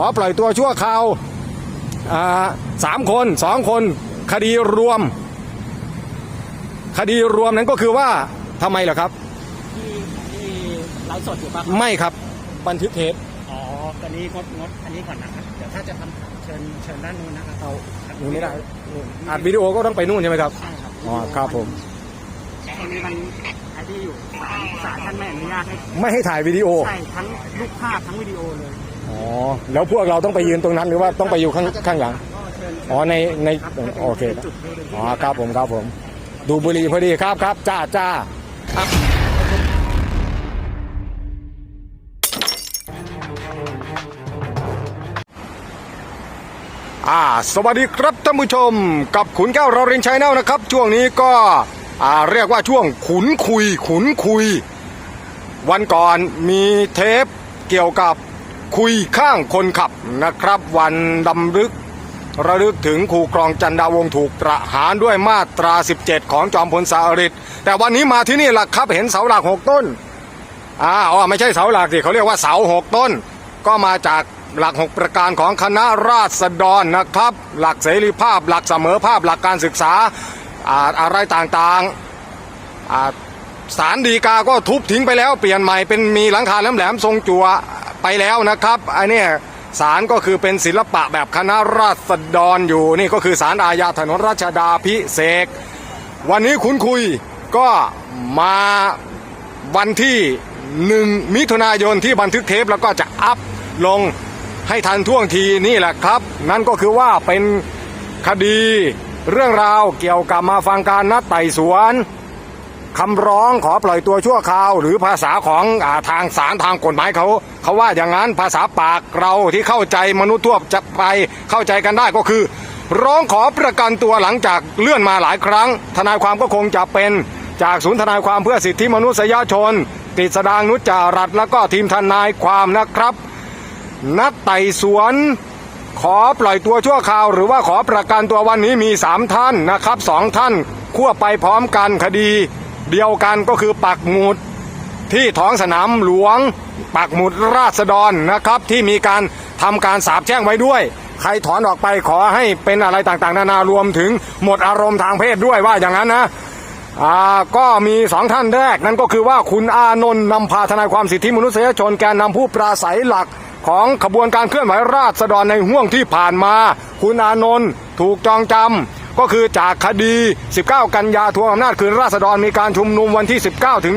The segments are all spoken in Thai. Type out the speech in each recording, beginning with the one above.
ขอปล่อยตัวชั่วคราวอ่าสามคนสองคน คดีรวม คดีรวมนั้นก็คือว่าทำไมล่ะครับที่ที่ไลฟ์สดอยู่ป่ะครับไม่ครับ บันทึกเทปอ๋อตอนนี้งดงดอันนี้ก่อนนะครับเดี๋ยวถ้าจะทำข่าวเชิญเชิญด้านนู้นนะครับเอาครับนู่นไม่ได้นู่นอัดวิดีโอก็ต้องไปนู่นใช่ไหมครับใช่ครับอ๋อครับผมแต่ตอนนี้มันไอ้ที่อยู่ศาลศาลท่านไม่อนุญาตให้ไม่ให้ถ่ายวิดีโอใช่ทั้งรูปภาพทั้งวิดีโอเลย อ๋อแล้วพวกเราต้องไปยืนตรงนั้นหรือว่าต้องไปอยู่ข้างข้างหลัง อ๋อในในโอเคอ๋อครับผมครับผม ดูบุหรีพอดีครับครับจ้าจ้าครับอ่าสวัสดีครับท่านผู้ชม กับขุนแก้วเราเรียนชัยแนลนะครับ ช่วงนี้ก็อ่าเรียกว่าช่วงขุนคุย ขุนคุย วันก่อนมีเทปเกี่ยวกับ คุยข้างคนขับนะครับ วันดำลึก ระลึกถึงครูกรองจันดาวงถูกประหารด้วยมาตรา 17 ของจอมพลสาริตแต่วันนี้มาที่นี่ล่ะครับเห็นเสาหลักหกต้นอ่าอ๋อไม่ใช่เสาหลักสิเขาเรียกว่าเสาหกต้น ก็มาจากหลักหกประการของคณะราษฎรนะครับ หลักเสรีภาพ หลักเสมอภาพหลักการศึกษาอ่าอะไรต่างๆสารดีกาก็ทุบทิ้งไปแล้วเปลี่ยนใหม่เป็นมีหลังคาแหลมๆทรงจั่ว ไปแล้วนะครับไอันนี้สารก็คือเป็นศิลปะแบบคณะราษฎรอยู่นี่ก็คือสารอาญาถนนรัชดาพิเศษวันนี้คุณคุยก็มาวันที่หนึ่งมิถุนายนที่บันทึกเทปแล้วก็จะอัพลงให้ทันท่วงทีนี่แหละครับ นั่นก็คือว่าเป็นคดีเรื่องราวเกี่ยวกับมาฟังการนัดไต่สวน คำร้องขอปล่อยตัวชั่วคราว หรือภาษาของอทางศาลทางกฎหมายเขาเขาว่าอย่างนั้นภาษาปากเราที่เข้าใจมนุษย์ทั่วจะไปเข้าใจกันได้ก็คือ ร้องขอประกันตัวหลังจากเลื่อนมาหลายครั้ง ทนายความก็คงจะเป็นจากศูนย์ทนายความเพื่อสิทธิมนุษยชนกฤษดางนุจจารัตแล้วก็ทีมทนายความนะครับ นัดไต่สวน ขอปล่อยตัวชั่วคราว หรือว่าขอประกันตัววันนี้มี 3 ท่านนะครับสองท่านควไปพร้อมกันคดี เดียวกันก็คือปักหมุดที่ท้องสนามหลวง ปักหมุดราษฎรนะครับที่มีการทำการสาบแช่งไว้ด้วย ใครถอนออกไปขอให้เป็นอะไรต่างๆ นานารวมถึงหมดอารมณ์ทางเพศด้วยว่าอย่างนั้นนะอ่าก็มีสองท่านแรกนั่นก็คือว่าคุณอานนท์นำพาทนายความสิทธิมนุษยชนแกนนำผู้ปราศัยหลักของขบวนการเคลื่อนไหวราษฎรในห่วงที่ผ่านมา คุณอานนท์ถูกจองจำ ก็คือจากคดี 19 กันยาทวงอำนาจคืนราษฎรมีการชุมนุมวันที่ 19 ถึง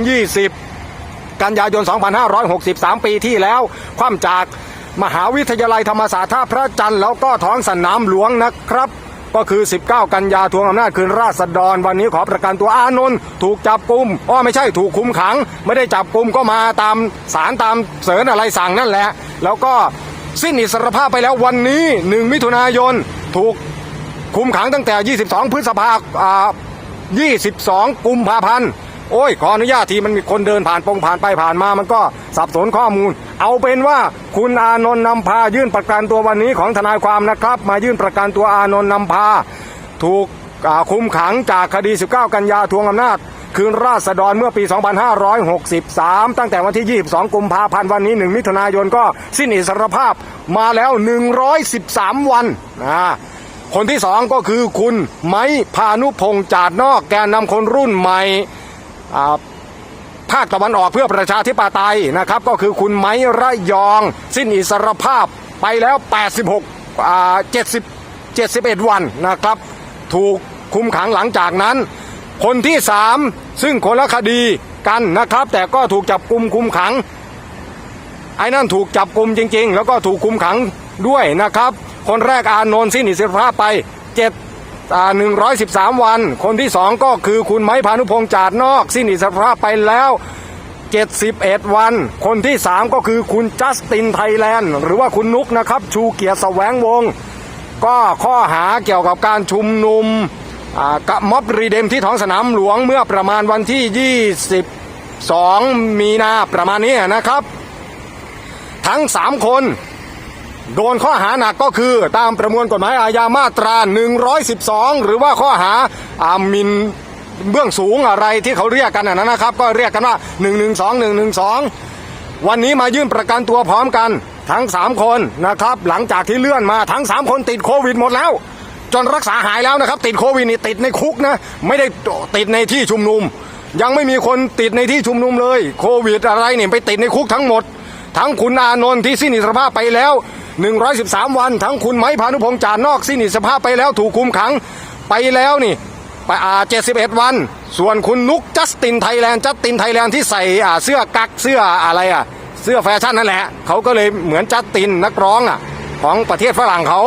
20 กันยายน 2563 ปีที่แล้ว คว่ำจากมหาวิทยาลัยธรรมศาสตร์ท่าพระจันทร์แล้วก็ท้องสนามหลวงนะครับ ก็คือ 19 กันยาทวงอำนาจคืนราษฎร วันนี้ขอประกันตัวอานนท์ถูกจับกุมอ้อไม่ใช่ถูกคุมขัง ไม่ได้จับกุมก็มาตามสารตามเสริญอะไรสั่งนั่นแหละ แล้วก็สิ้นอิสรภาพไปแล้ววันนี้ 1 มิถุนายนถูก คุมขังตั้งแต่ 22 พฤษภาอ่า22 กุมภาพันธ์โอ้ยขออนุญาตทีมันมีคนเดินผ่านปงผ่านไปผ่านมามันก็สับสนข้อมูล เอาเป็นว่าคุณอานนท์นำพายื่นประกันตัววันนี้ของทนายความนะครับ มายื่นประกันตัวอานนท์นำพา ถูกคุมขังจากคดี 19 กันยาทวงอำนาจ คืนราษฎรเมื่อปี 2563 ตั้งแต่วันที่ 22 กุมภาพันธ์วันนี้ 1 มิถุนายนก็สิ้นอิสรภาพมาแล้ว 113 วันนะ คนที่สองก็คือคุณไม้พานุพงษ์จาดนอกแกนนำคนรุ่นใหม่ภาคตะวันออกเพื่อประชาธิปไตยนะครับ ก็คือคุณไม้ระยอง สิ้นอิสรภาพไปแล้ว 86อ่า70 71 วันนะครับ ถูกคุมขังหลังจากนั้น คนที่สามซึ่งคนละคดีกันนะครับ แต่ก็ถูกจับกลุมคุมขังไอ้นั่นถูกจับกลุมจริง ๆ แล้วก็ถูกคุมขังด้วยนะครับ คนแรกอานนท์สิ้นอิสรภาพไปเจ็ดหนึ่งร้อยสิบสามวัน คนที่สองก็คือคุณไม้พานุพงษ์จาดนอก สิ้นอิสรภาพไปแล้ว71วัน คนที่3ก็คือคุณจัสตินไทยแลนด์ หรือว่าคุณนุกนะครับ ชูเกียรติแสวงวง ก็ข้อหาเกี่ยวกับการชุมนุมกับม็อบรีเดมที่ท้องสนามหลวงเมื่อประมาณวันที่ 22 มีนาประมาณนี้นะครับ ทั้ง 3 คน โดนข้อหาหนักก็คือตามประมวลกฎหมายอาญามาตรา 112 หรือว่าข้อหาอามินเบื้องสูงอะไรที่เขาเรียกกันนะนะครับ ก็เรียกกันว่า 112 112 วันนี้มายื่นประกันตัวพร้อมกันทั้ง 3 คนนะครับ หลังจากที่เลื่อนมาทั้ง 3 คนติดโควิดหมดแล้ว จนรักษาหายแล้วนะครับ ติดโควิดนี่ติดในคุกนะ ไม่ได้ติดในที่ชุมนุม ยังไม่มีคนติดในที่ชุมนุมเลย โควิดอะไรเนี่ยไปติดในคุกทั้งหมด ทั้งคุณอานนท์ที่สิ้นอิสรภาพไปแล้ว 113 วัน ทั้งคุณไม้พานุพงษ์จานนอกสิ้นอิสภาพไปแล้วถูกคุมขังไปแล้วนี่ไปอ่า71 วัน ส่วนคุณนุกจัสตินไทยแลนด์จัสตินไทยแลนด์ที่ใส่อ่าเสื้อกักเสื้ออะไรอะเสื้อแฟชั่นนั่นแหละเขาก็เลยเหมือนจัสตินนักร้องอะของประเทศฝรั่งเขา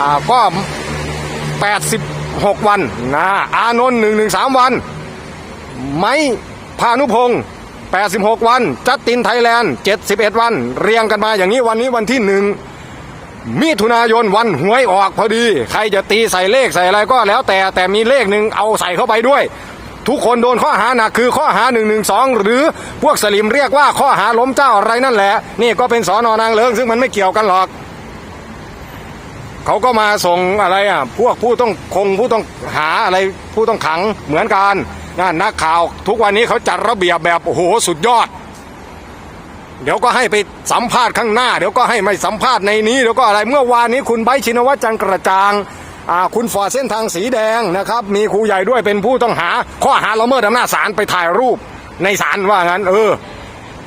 อ่าก็ 86 วันนะอานนท์113 วัน ไม้พานุพงศ์ 86 วัน จัสตินไทยแลนด์ 71 วัน เรียงกันมาอย่างนี้วันนี้วันที่หนึ่งมิถุนายนวันหวยออกพอดี ใครจะตีใส่เลขใส่อะไรก็แล้วแต่แต่มีเลขหนึ่งเอาใส่เข้าไปด้วย ทุกคนโดนข้อหาหนักคือข้อหา1นึหรือพวกสลิมเรียกว่าข้อหาล้มเจ้าอะไรนั่นแหละ นี่ก็เป็นสอนอนางเลิงซึ่งมันไม่เกี่ยวกันหรอก เขาก็มาส่งอะไรอะพวกผู้ต้องคงผู้ต้องหาอะไรผู้ต้องขังเหมือนกัน นะนักข่าวทุกวันนี้เขาจัดระเบียบแบบโอ้โหสุดยอด เดี๋ยวก็ให้ไปสัมภาษณ์ข้างหน้า เดี๋ยวก็ให้ไม่สัมภาษณ์ในนี้เดี๋ยวก็อะไรเมื่อวานนี้คุณไบชินวัตรจันกระจางคุณฟอร์ดเส้นทางสีแดงนะครับ มีครูใหญ่ด้วยเป็นผู้ต้องหา ข้อหาละเมิดอำนาจศาลไปถ่ายรูปในศาลว่างั้น เออ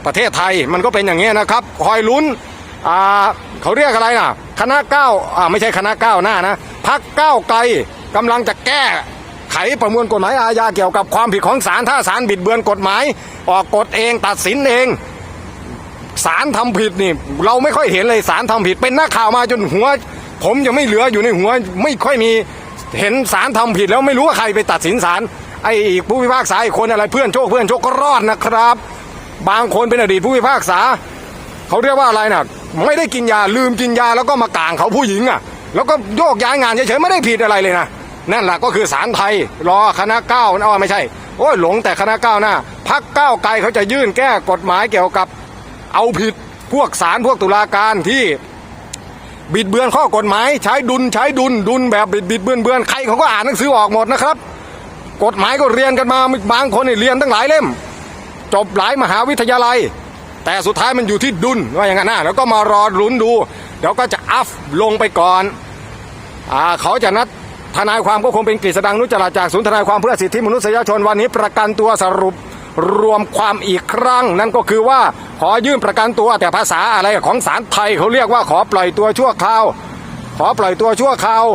ประเทศไทยมันก็เป็นอย่างนี้นะครับ คอยลุ้นเขาเรียกอะไรนะคณะเก้าไม่ใช่คณะเก้าหน้านะพักเก้าไกลกำลังจะแก้ ไขประมวลกฎหมายอาญาเกี่ยวกับความผิดของศาลถ้าศาลบิดเบือนกฎหมาย ออกกฎเองตัดสินเองศาลทำผิดนี่ เราไม่ค่อยเห็นเลยศาลทำผิด เป็นหนักข่าวมาจนหัว ผมยังไม่เหลืออยู่ในหัว ไม่ค่อยมีเห็นศาลทำผิดแล้วไม่รู้ว่าใครไปตัดสินศาลไอ้อีกผู้พิพากษาอีกคนอะไรเพื่อนโชคเพื่อนโชคก็รอดนะครับ บางคนเป็นอดีตผู้พิพากษา เขาเรียกว่าอะไรนะไม่ได้กินยาลืมกินยาแล้วก็มากลางเขาผู้หญิงอะ แล้วก็โยกย้ายงานเฉยๆไม่ได้ผิดอะไรเลยนะ นั่นแหละก็คือศาลไทย รอคณะก้าวอ๋อไม่ใช่ โอ้ยหลงแต่คณะก้าวหน้าพักก้าวไกลเขาจะยื่นแก้กฎหมายเกี่ยวกับเอาผิดพวกศาลพวกตุลาการที่บิดเบือนข้อกฎหมายใช้ดุลใช้ดุลดุลแบบบิดบิดเบือนเบือนใครเขาก็อ่านหนังสือออกหมดนะครับ กฎหมายก็เรียนกันมาบางคนเรียนตั้งหลายเล่ม จบหลายมหาวิทยาลัย แต่สุดท้ายมันอยู่ที่ดุลว่าอย่างนั้นนะแล้วก็มารอลุ้นดูเดี๋ยวก็จะอัพลงไปก่อนอ่าเขาจะนัด ทนายความก็คงเป็นกฤษดังนุจจราจากศูนย์ทนายความเพื่อสิทธิมนุษยชนวันนี้ประกันตัวสรุปรวมความอีกครั้ง นั่นก็คือว่าขอยื่นประกันตัวแต่ภาษาอะไรของศาลไทยเขาเรียกว่าขอปล่อยตัวชั่วคราว ขอปล่อยตัวชั่วคราว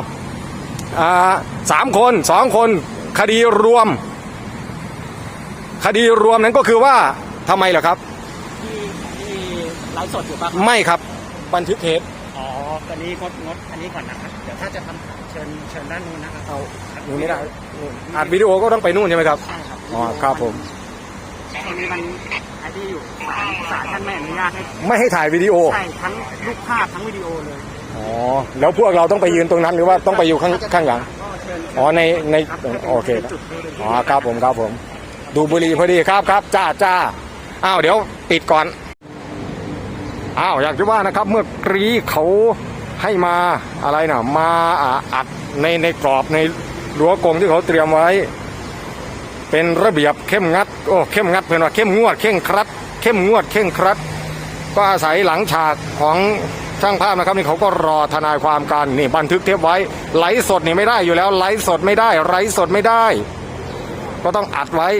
อ่าสามคนสองคนคดีรวม คดีรวมนั้นก็คือว่าทำไมล่ะครับที่ที่ไลฟ์สดอยู่ปะไม่ครับบันทึกเทปอ๋อตอนนี้งดงดอันนี้ก่อนนะครับเดี๋ยวถ้าจะทำข่าว เชิญเชิญด้านนู้นนะครับเอาดูไม่ได้อัดวิดีโอก็ต้องไปนู่นใช่ไหมครับ ใช่ครับอ๋อครับผมแต่อันนี้มันไอ้ที่อยู่ศาลศาลท่านไม่อนุญาตให้ไม่ให้ถ่ายวิดีโอ ใช่ทั้งรูปภาพทั้งวิดีโอเลย อ๋อ แล้วพวกเราต้องไปยืนตรงนั้นหรือว่าต้องไปอยู่ข้างข้างหลัง ก็เชิญอ๋อในในครับโอเคป็นจุดเป็นจุดอ๋อครับผมครับผม ดูบุหรีพอดีครับครับจ้าจ้าอ้าวเดี๋ยวปิดก่อนอ้าวอยากจะว่านะครับ เมื่อกรีเขา ให้มาอะไรนะมาอ่าอัดในในกรอบในรั้วกรงที่เขาเตรียมไว้ เป็นระเบียบเข้มงัดโอ้เข้มงัดเพื่อนว่าเข้มงวดเข้มครัด เข้มงวดเข้มครัด ก็อาศัยหลังฉากของช่างภาพนะครับนี่เขาก็รอทนายความกันนี่บันทึกเทปไว้ไลฟ์สดนี่ไม่ได้อยู่แล้วไลฟ์สดไม่ได้ไลฟ์สดไม่ได้ ก็ต้องอัดไว้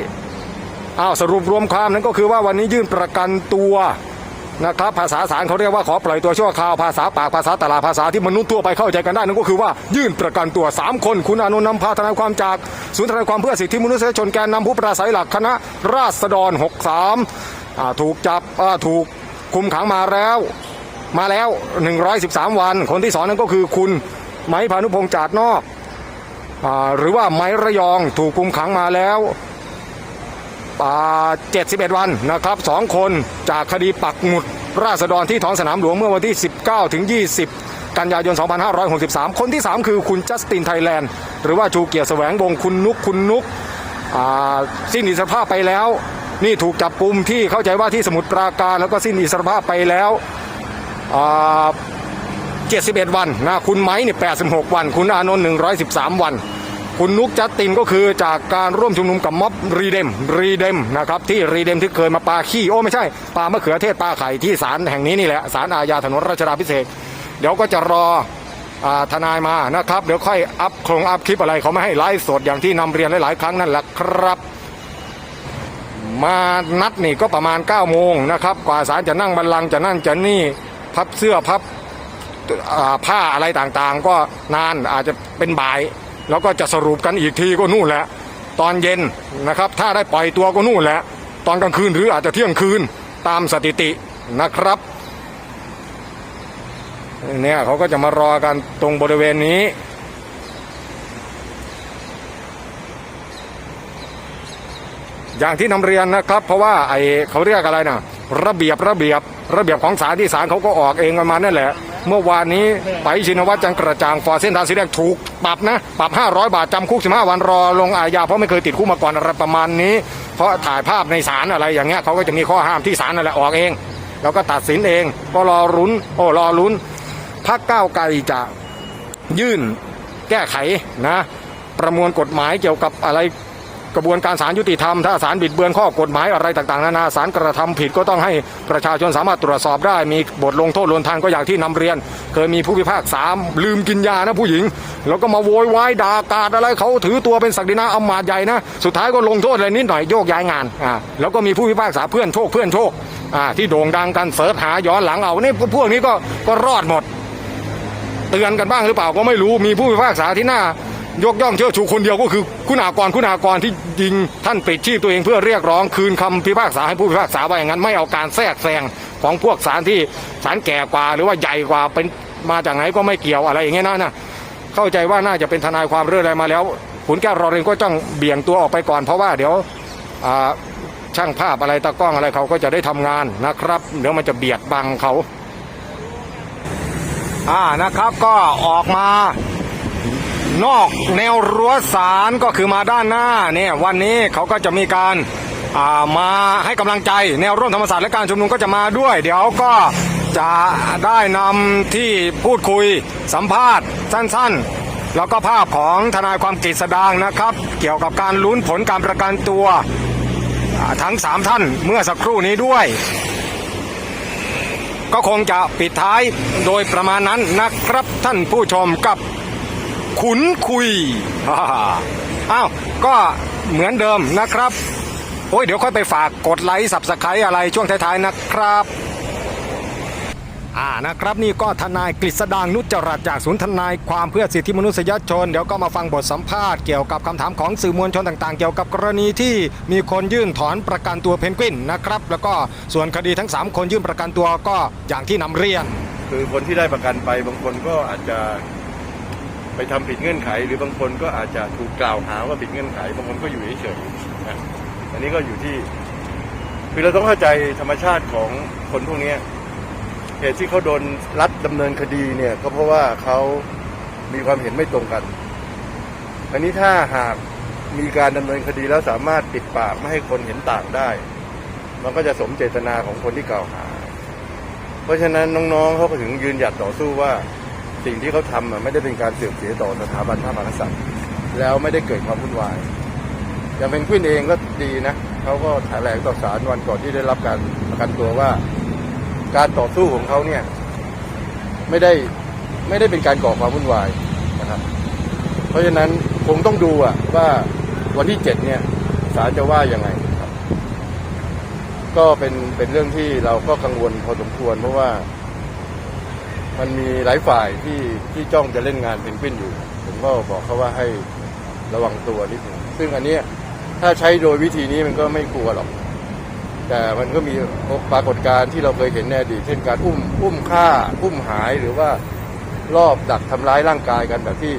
อ้าวสรุปรวมความนั้นก็คือว่าวันนี้ยื่นประกันตัว นะครับภาษาศาลเขาเรียกว่าขอปล่อยตัวชั่วคราวภาษาปากภาษาตลาดภาษาที่มนุษย์ทั่วไปเข้าใจกันได้นั่นก็คือว่ายื่นประกันตัว 3 คน คุณอนุนำพาทนายความจากศูนย์ทนายความเพื่อสิทธิมนุษยชนแกนนำผู้ปราศัยหลักคณะราษฎร 63าถูกจับถูกคุมขังมาแล้วมาแล้ว 113 วัน คนที่สองนั่นก็คือคุณไม้พานุพงษ์จาดนอกอหรือว่าไม้ระยองถูกคุมขังมาแล้ว 71 วันนะครับสองคนจากคดีปักหมุดราษฎรที่ท้องสนามหลวงเมื่อวันที่ 19 ถึง 20 กันยายน 2563 คนที่ 3 คือคุณจัสตินไทยแลนด์ หรือว่าชูเกียรติแสวงวงคุณนุกคุณนุกสิ้นอิสรภาพไปแล้ว นี่ถูกจับกลุ่มที่เข้าใจว่าที่สมุทรปราการแล้วก็สิ้นอิสรภาพไปแล้ว71 วันนะคุณไม้เนี่ย86 วัน คุณอานนท์113 วัน คุณนุกจัสตินก็คือจากการร่วมชุมนุมกับม็อบรีเดมรีเดมนะครับที่รีเดมที่เคยมาปาขี้โอ้ไม่ใช่ปามะเขือเทศปาไข่ที่ศาลแห่งนี้นี่แหละศาลอาญาถนนรัชดาพิเศษ เดี๋ยวก็จะรอทนายมานะครับเดี๋ยวค่อยอัพโครงอัพคลิปอะไรเขาไม่ให้ไลฟ์สดอย่างที่นำเรียนหลายๆครั้งนั่นแหละครับ มานัดนี่ก็ประมาณ9ก้าโมงนะครับกว่าศาลจะนั่งบัลลังก์จะนั่นจะนี่พับเสื้อพับผ้าอะไรต่างๆ ก็นานอาจจะเป็นบ่าย แล้วก็จะสรุปกันอีกทีก็นู่นแหละ ตอนเย็นนะครับ ถ้าได้ปล่อยตัวก็นู่นแหละ ตอนกลางคืนหรืออาจจะเที่ยงคืนตามสถิตินะครับเนี่ยเขาก็จะมารอกันตรงบริเวณนี้ อย่างที่นำเรียนนะครับ เพราะว่าไอเขาเรียกอะไรนะระเบียบระเบียบระเบียบของศาลที่ศาลเขาก็ออกเองกันมานั่นแหละ เมื่อวานนี้ไปชินวัตรจังกระจ่างฟอร์เส้นทางสีแดงถูกปรับนะ ปรับ 500 บาทจำคุก 15 วันรอลงอาญาเพราะไม่เคยติดคุกมาก่อนอะไรประมาณนี้ เพราะถ่ายภาพในศาลอะไรอย่างเงี้ยเขาก็จะมีข้อห้ามที่ศาลนั่นแหละออกเอง แล้วก็ตัดสินเองก็รอรุ้นโอ้รอรุ้นพักก้าวไกลจะยื่นแก้ไขนะ ประมวลกฎหมายเกี่ยวกับอะไร กระบวนการศาลยุติธรรม ถ้าศาลบิดเบือนข้อกฎหมายอะไรต่างๆนานาศาลกระทำผิดก็ต้องให้ประชาชนสามารถตรวจสอบได้ มีบทลงโทษลวนทางก็อย่างที่นำเรียน เคยมีผู้พิพากษาลืมกินยานะผู้หญิง แล้วก็มาโวยวายด่ากาดอะไรเขาถือตัวเป็นศักดินาอำมาตย์ใหญ่นะสุดท้ายก็ลงโทษอะไรนิดหน่อยโยกย้ายงานอ่าแล้วก็มีผู้พิพากษาเพื่อนโชคเพื่อนโชคอ่าที่โด่งดังกันเสิร์ชหาย้อนหลังเอานี่พวกนี้ก็ก็รอดหมด เตือนกันบ้างหรือเปล่าก็ไม่รู้มีผู้พิพากษาที่หน่า ยกย่องเชิดชูคนเดียวก็คือคุณอากรคุณอากรที่ยิงท่านปิดชีพตัวเองเพื่อเรียกร้องคืนคำพิพากษาให้ผู้พิพากษาว่าอย่างนั้นไม่เอาการแทรกแซงของพวกศาลที่ศาลแก่กว่า หรือว่าใหญ่กว่าเป็นมาจากไหนก็ไม่เกี่ยวอะไรอย่างเงี้ยนะนะเข้าใจว่าน่าจะเป็นทนายความเรื่องอะไรมาแล้วขุนแก้วรอเรนก็ต้องเบี่ยงตัวออกไปก่อนเพราะว่าเดี๋ยวช่างภาพอะไรตากล้องอะไรเขาก็จะได้ทำงานนะครับ เดี๋ยวมันจะเบียดบังเขาอ่านะครับก็ออกมา นอกแนวรั้วศาลก็คือมาด้านหน้าเนี่ยวันนี้เขาก็จะมีการามาให้กำลังใจ แนวร่วมธรรมศาสตร์และการชุมนุมก็จะมาด้วย เดี๋ยวก็จะได้นำที่พูดคุยสัมภาษณ์สั้นๆ แล้วก็ภาพของทนายความกฤษดางนะครับ เกี่ยวกับการลุ้นผลการประกันตัวทั้งสามท่านเมื่อสักครู่นี้ด้วย ก็คงจะปิดท้ายโดยประมาณนั้นนะครับท่านผู้ชมกับ ขุนคุยอ้าวก็เหมือนเดิมนะครับ โอ้ยเดี๋ยวค่อยไปฝากกดไลค์สับสไครอะไรช่วงท้ายๆนะครับอ่านะครับนี่ก็ทนายกฤษดางนุจจรัตจากศูนย์ทนายความเพื่อสิทธิมนุษยชน เดี๋ยวก็มาฟังบทสัมภาษณ์เกี่ยวกับคำถามของสื่อมวลชนต่างๆ เกี่ยวกับกรณีที่มีคนยื่นถอนประกันตัวเพนกวินนะครับแล้วก็ส่วนคดีทั้ง 3 คนยื่นประกันตัวก็อย่างที่นำเรียน คือคนที่ได้ประกันไปบางคนก็อาจจะ ไปทำผิดเงื่อนไข หรือบางคนก็อาจจะถูกกล่าวหาว่าผิดเงื่อนไข บางคนก็อยู่เฉยๆนะอันนี้ก็อยู่ที่ คือเราต้องเข้าใจธรรมชาติของคนพวกนี้เหตุที่เขาโดนรัดดำเนินคดีเนี่ยก็เพราะว่าเขามีความเห็นไม่ตรงกัน อันนี้ถ้าหากมีการดำเนินคดีแล้วสามารถปิดปากไม่ให้คนเห็นต่างได้ มันก็จะสมเจตนาของคนที่กล่าวหา เพราะฉะนั้นน้องๆเขาก็ถึงยืนหยัดต่อสู้ว่า สิ่งที่เขาทำไม่ได้เป็นการเสื่อมเสียต่อสถาบันพระมหากษัตริย์ แล้วไม่ได้เกิดความวุ่นวายอย่างเป็นกวินเองก็ดีนะเขาก็แถลงต่อศาลวันก่อนที่ได้รับการประกันตัวว่า การต่อสู้ของเขาเนี่ย ไม่ได้ไม่ได้เป็นการก่อความวุ่นวายนะครับ เพราะฉะนั้นคงต้องดูอะว่าวันที่เจ็ดเนี่ยศาลจะว่ายังไงครับ ก็เป็นเป็นเรื่องที่เราก็กังวลพอสมควรเพราะว่า มันมีหลายฝ่ายที่ที่จ้องจะเล่นงานเพนกวินอยู่ ผมก็บอกเขาว่าให้ระวังตัวนิดหนึ่งซึ่งอันเนี้ยถ้าใช้โดยวิธีนี้มันก็ไม่กลัวหรอก แต่มันก็มีปรากฏการณ์ที่เราเคยเห็นในอดีตเช่นการอุ้มอุ้มฆ่าอุ้มหายหรือว่ารอบดักทำร้ายร่างกายกันแบบที่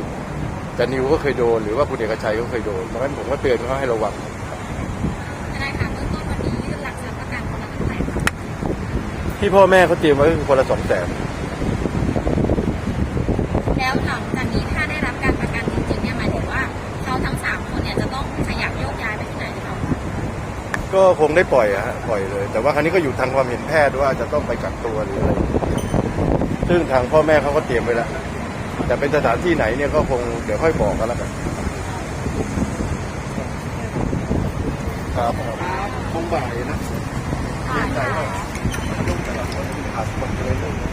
จันนิวก็เคยโดนหรือว่าคุณเอกชัยก็เคยโดนเพราะฉะนั้นผมก็เตือนเขาให้ระวังทนายคะเบื้องต้นวันนี้ยื่นหลักทรัพย์ประกันคนละเท่าไหร่คะที่พ่อแม่เขาเตรียมไว้คือคนละสองแสน ก็คงได้ปล่อยฮะปล่อยเลย แต่ว่าครั้นี้ก็อยู่ทางความเห็นแพทย์ว่าจะต้องไปกักตัวหรืออะไรซึ่งทางพ่อแม่เขาก็เตรียมไว้แล้วแต่เป็นสถานที่ไหนเนี่ยก็คงเดี๋ยวค่อยบอกกันแล้วกันครับคงบ่ายนะเย็นใจว่าต้องแต่ละคนอาจจะคนเลย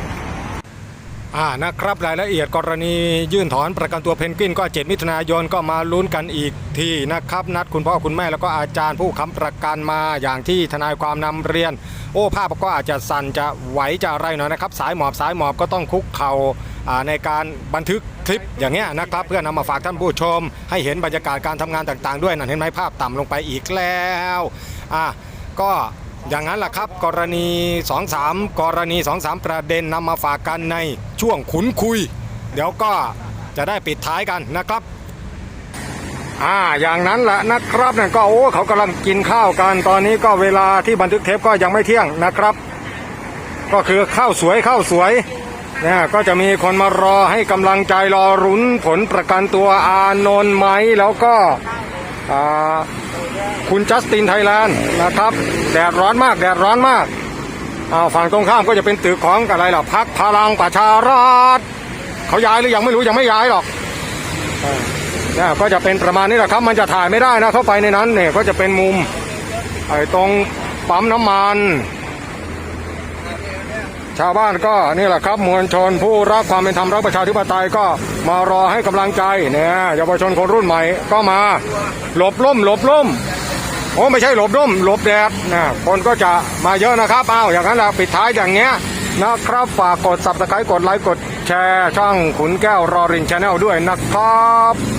อ่านะครับรายละเอียดกรณียื่นถอนประกันตัวเพนกวินก็ 7 มิถุนายนก็มาลุ้นกันอีกทีนะครับ นัดคุณพ่อคุณแม่แล้วก็อาจารย์ผู้ค้ำประกันมาอย่างที่ทนายความนำเรียน โอ้ภาพก็อาจจะสั่นจะไหวจะอะไรหน่อยนะครับ สายหมอบสายหมอบก็ต้องคุกเข่าอ่าในการบันทึกคลิปอย่างเงี้ยนะครับ เพื่อนำมาฝากท่านผู้ชม ให้เห็นบรรยากาศการทำงานต่างๆ ด้วยนั่นเห็นไหมภาพต่ำลงไปอีกแล้วอะก็ อย่างนั้นแหละครับ กรณี 2-3 กรณี 2-3 ประเด็นนำมาฝากกันในช่วงขุนคุย เดี๋ยวก็จะได้ปิดท้ายกันนะครับอ่าอย่างนั้นแหละนะครับเนี่ยก็โอ้เขากำลังกินข้าวกันตอนนี้ก็เวลาที่บันทึกเทปก็ยังไม่เที่ยงนะครับ ก็คือข้าวสวยข้าวสวยเนี่ยก็จะมีคนมารอให้กำลังใจรอรุ้นผลประกันตัวอานนท์ไหมแล้วก็อ่า คุณจัสตินไทยแลนด์นะครับ แดดร้อนมาก แดดร้อนมากอาฝั่งตรงข้ามก็จะเป็นตึกของอะไรล่ะพักพลังประชารัฐเขาย้ายหรือยังไม่รู้ยังไม่ย้ายหรอกเออเนี่ยก็จะเป็นประมาณนี้แหละครับ มันจะถ่ายไม่ได้นะเข้าไปในนั้นเนี่ยก็จะเป็นมุมไอ้ตรงปั๊มน้ำมัน ชาวบ้านก็นี่แหละครับมวลชนผู้รักความเป็นธรรมรักประชาธิปไตยก็มารอให้กำลังใจเนี่ยเยาวชนคนรุ่นใหม่ก็มาหลบล่มหลบล่มโอ้ไม่ใช่หลบล่มหลบแดดนะคนก็จะมาเยอะนะครับอ้าวอย่างนั้นแหละปิดท้ายอย่างเงี้ยนะครับฝากกด subscribe กดไลค์กดแชร์ช่องขุนแก้วรอรินชาแนลด้วยนะครับ